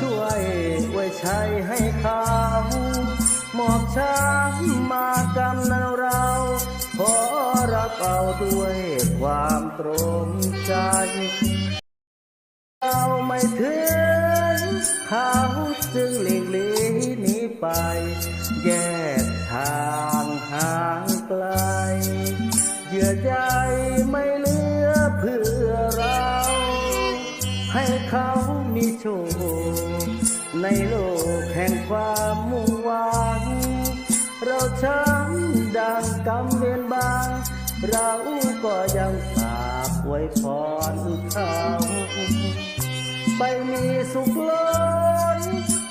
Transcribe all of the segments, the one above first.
ชัยไว้ให้เขาหมอบช้ำมากำนันเรา ขอรับเอาด้วยความตรงใจ เราไม่ถึงเขาจึงหลีกเลี่หนีไป แยกทางห่างไกล เยื่อใจไม่ ให้เขามีโชค ในโลกแห่งความมุ่งหวัง เราช้ำดังกำเวียนบาง เราก็ยังฝากไว้พรเขาไปมีสุขล้น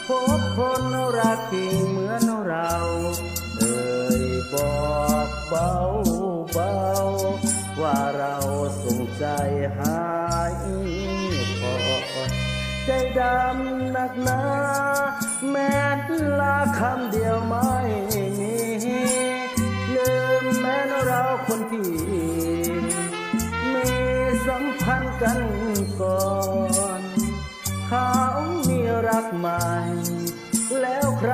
พบคนรักจริงเหมือนเราเอ่ยบอกเบาเบาๆว่าเราสงใจหา ดำหนักหนาแม้ลาคำเดียวไม่มีลืมแม้นเราคนที่มีสัมพันธ์กันก่อนเขามีรักใหม่ แล้วใคร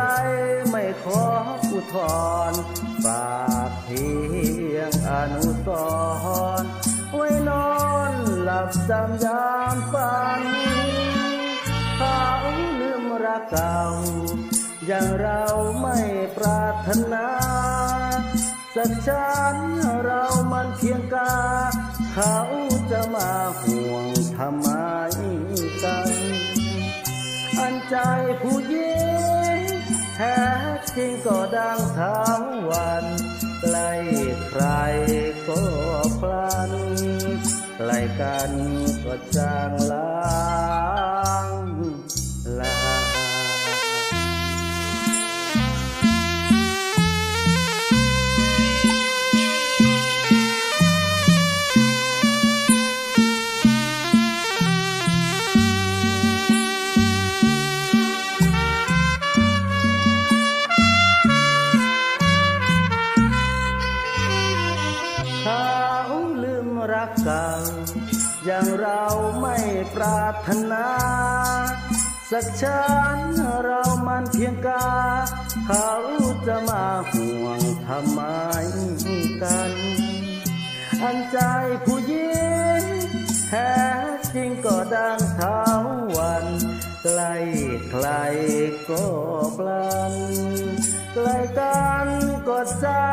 ไม่ขออุทธรฝากเพียงอนุสรไว้นอนหลับจำยามฝัน เก่า อย่างเราไม่ปรารถนา สักฉันเรามันเพียงกา เขาจะมาห่วงทำไมกัน อันใจผู้หญิงแท้จริงก็ดังทั้งวันใกลใครก็พลันใกลกันก็จางลา อย่างเราไม่ปรารถนา สักฉันเรามันเพียงกา เขาจะมาห่วงทำไมกัน อันใจผู้หญิงแท้จริงก็ดังเท้าวันใกล้ใครก็ปลันใกล้กันก็จา